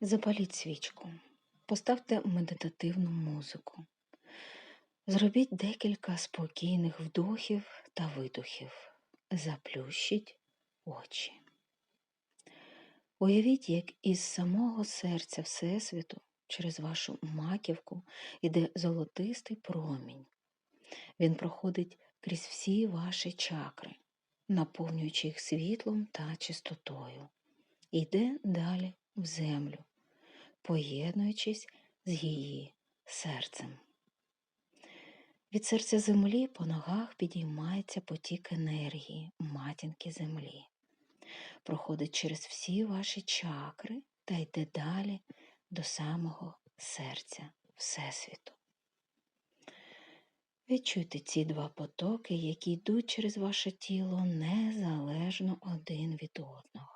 Запаліть свічку, поставте медитативну музику. Зробіть декілька спокійних вдохів та видохів. Заплющіть очі. Уявіть, як із самого серця Всесвіту через вашу маківку йде золотистий промінь. Він проходить крізь всі ваші чакри, наповнюючи їх світлом та чистотою. Йде далі в землю, поєднуючись з її серцем. Від серця землі по ногах підіймається потік енергії матінки землі, проходить через всі ваші чакри та йде далі до самого серця Всесвіту. Відчуйте ці два потоки, які йдуть через ваше тіло незалежно один від одного.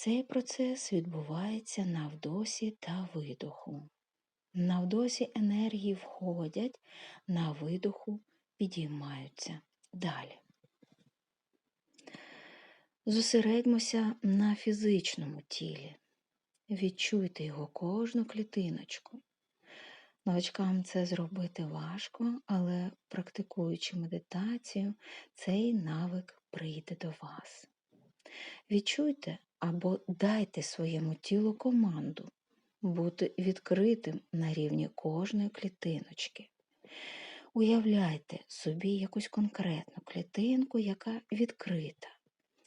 Цей процес відбувається на вдосі та видоху. На вдосі енергії входять, на видоху підіймаються далі. Зосередьмося на фізичному тілі. Відчуйте його кожну клітиночку. Новачкам це зробити важко, але практикуючи медитацію, цей навик прийде до вас. Відчуйте або дайте своєму тілу команду бути відкритим на рівні кожної клітиночки. Уявляйте собі якусь конкретну клітинку, яка відкрита.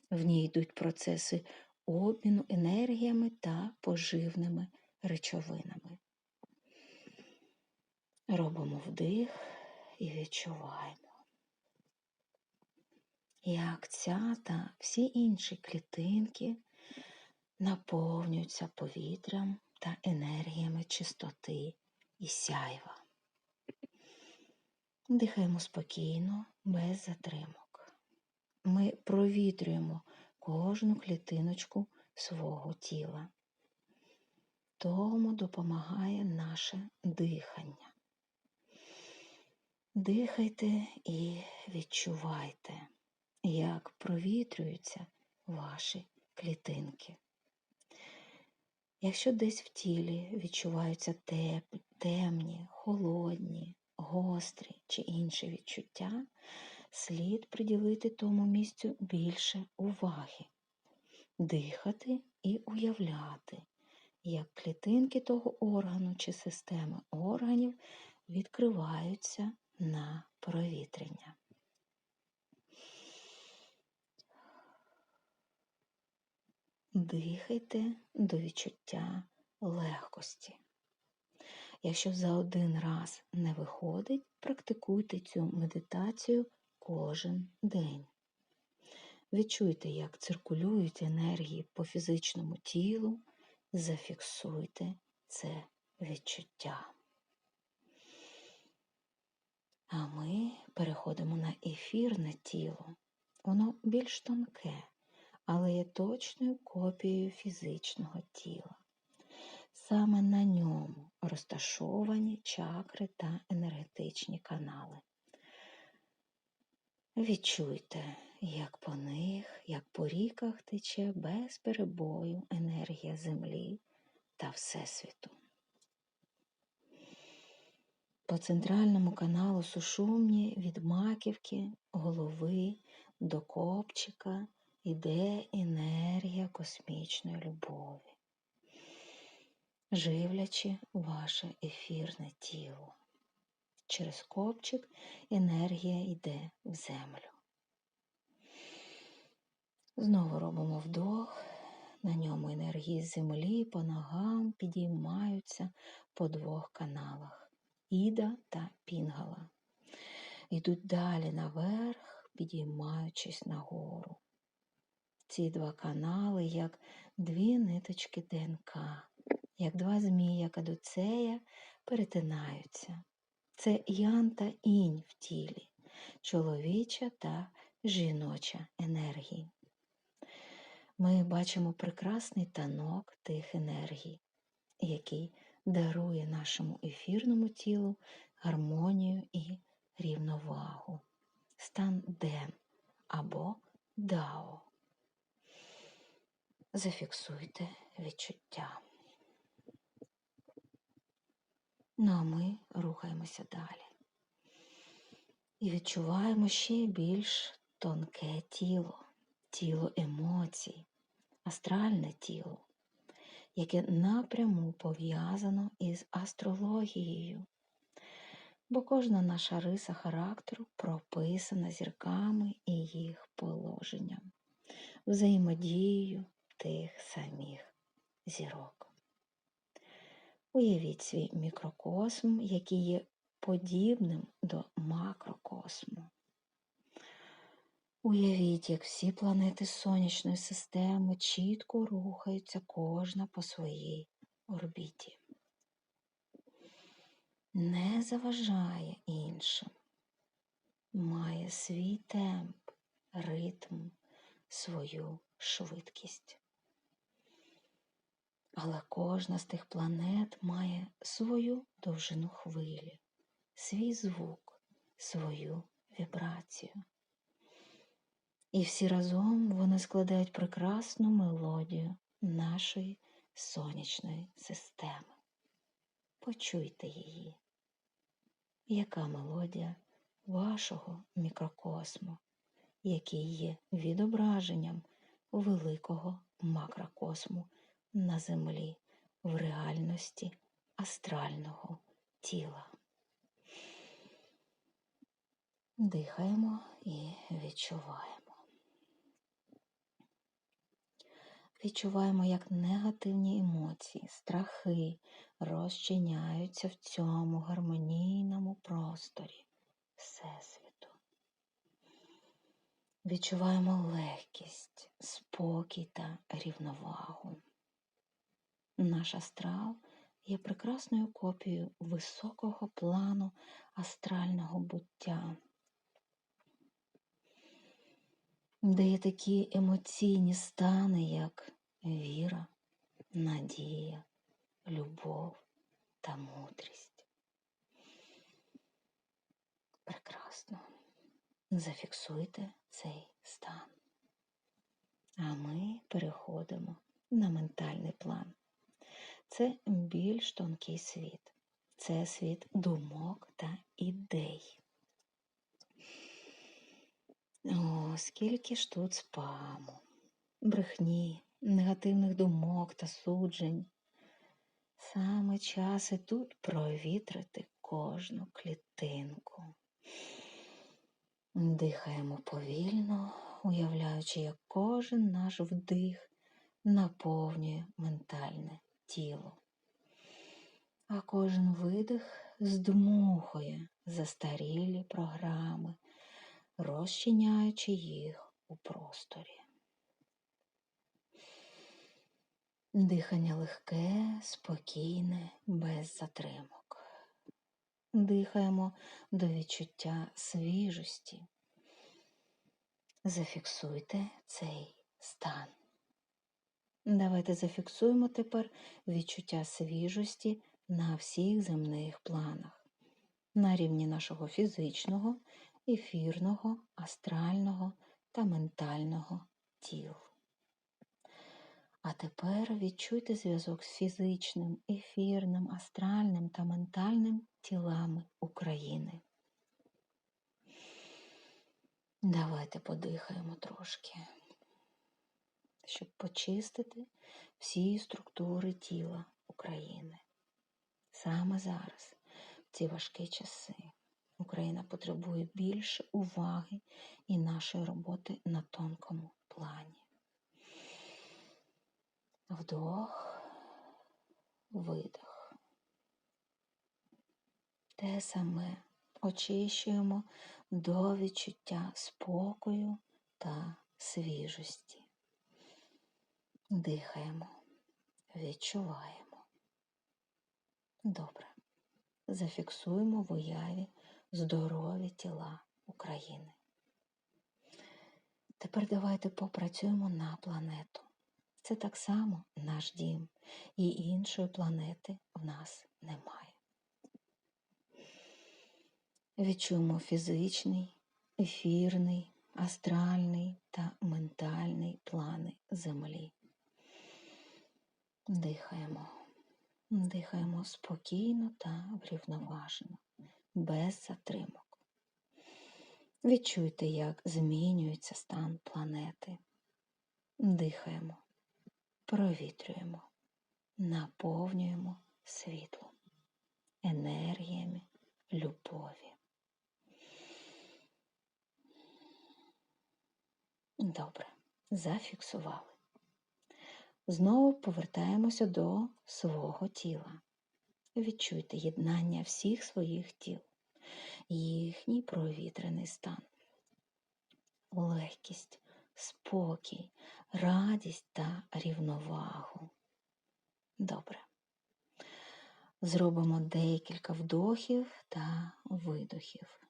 В ній йдуть процеси обміну енергіями та поживними речовинами. Робимо вдих і відчуваємо, як ця та всі інші клітинки наповнюються повітрям та енергіями чистоти і сяйва. Дихаємо спокійно, без затримок. Ми провітрюємо кожну клітиночку свого тіла. Тому допомагає наше дихання. Дихайте і відчувайте, як провітрюються ваші клітинки. Якщо десь в тілі відчуваються теп, темні, холодні, гострі чи інші відчуття, слід приділити тому місцю більше уваги, дихати і уявляти, як клітинки того органу чи системи органів відкриваються на провітрення. Дихайте до відчуття легкості. Якщо за один раз не виходить, практикуйте цю медитацію кожен день. Відчуйте, як циркулюють енергії по фізичному тілу, зафіксуйте це відчуття. А ми переходимо на ефірне тіло. Воно більш тонке, але є точною копією фізичного тіла. Саме на ньому розташовані чакри та енергетичні канали. Відчуйте, як по них, як по ріках тече без перебою енергія Землі та Всесвіту. По центральному каналу сушумні від маківки, голови до копчика йде енергія космічної любові, живлячи ваше ефірне тіло. Через копчик енергія йде в землю. Знову робимо вдох, на ньому енергії землі по ногам підіймаються по двох каналах Іда та Пінгала. Йдуть далі наверх, підіймаючись нагору. Ці два канали, як дві ниточки ДНК, як два змія кадуцея перетинаються. Це ян та інь в тілі, чоловіча та жіноча енергії. Ми бачимо прекрасний танок тих енергій, який дарує нашому ефірному тілу гармонію і рівновагу, стан Ден або Дао. Зафіксуйте відчуття. Ну а ми рухаємося далі. І відчуваємо ще більш тонке тіло, тіло емоцій, астральне тіло, яке напряму пов'язано із астрологією. Бо кожна наша риса характеру прописана зірками і їх положенням, взаємодією тих самих зірок. Уявіть свій мікрокосм, який є подібним до макрокосму. Уявіть, як всі планети сонячної системи чітко рухаються кожна по своїй орбіті. Не заважає іншим, має свій темп, ритм, свою швидкість. Але кожна з тих планет має свою довжину хвилі, свій звук, свою вібрацію. І всі разом вони складають прекрасну мелодію нашої сонячної системи. Почуйте її. Яка мелодія вашого мікрокосму, який є відображенням великого макрокосму на землі в реальності астрального тіла? Дихаємо і відчуваємо. Відчуваємо, як негативні емоції, страхи розчиняються в цьому гармонійному просторі Всесвіту. Відчуваємо легкість, спокій та рівновагу. Наш астрал є прекрасною копією високого плану астрального буття, де є такі емоційні стани, як віра, надія, любов та мудрість. Прекрасно. Зафіксуйте цей стан. А ми переходимо на ментальний план. Це більш тонкий світ. Це світ думок та ідей. О, скільки ж тут спаму, брехні, негативних думок та суджень. Саме час і тут провітрити кожну клітинку. Дихаємо повільно, уявляючи, як кожен наш вдих наповнює ментальне тіло, а кожен видих здмухує застарілі програми, розчиняючи їх у просторі. Дихання легке, спокійне, без затримок. Дихаємо до відчуття свіжості. Зафіксуйте цей стан. Давайте зафіксуємо тепер відчуття свіжості на всіх земних планах, на рівні нашого фізичного, ефірного, астрального та ментального тіл. А тепер відчуйте зв'язок з фізичним, ефірним, астральним та ментальним тілами України. Давайте подихаємо трошки, щоб почистити всі структури тіла України. Саме зараз, в ці важкі часи, Україна потребує більше уваги і нашої роботи на тонкому плані. Вдох, видох. Те саме очищуємо до відчуття спокою та свіжості. Дихаємо, відчуваємо. Добре. Зафіксуємо в уяві здорові тіла України. Тепер давайте попрацюємо на планету. Це так само наш дім, і іншої планети в нас немає. Відчуємо фізичний, ефірний, астральний та ментальний плани Землі. Дихаємо. Дихаємо спокійно та врівноважено, без затримок. Відчуйте, як змінюється стан планети. Дихаємо, провітрюємо, наповнюємо світлом, енергіями любові. Добре, зафіксували. Знову повертаємося до свого тіла. Відчуйте єднання всіх своїх тіл, їхній провітрений стан, легкість, спокій, радість та рівновагу. Добре. Зробимо декілька вдохів та видохів,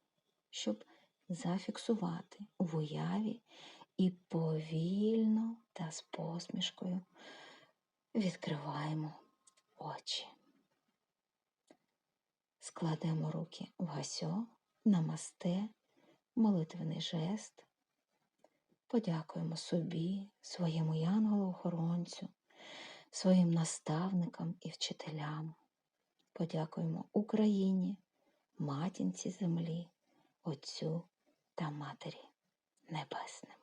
щоб зафіксувати в уяві і повільно та з посмішкою відкриваємо очі. Складемо руки в гасьо, намасте, молитвений жест. Подякуємо собі, своєму янголу-охоронцю, своїм наставникам і вчителям. Подякуємо Україні, матінці землі, Отцю та Матері Небесним.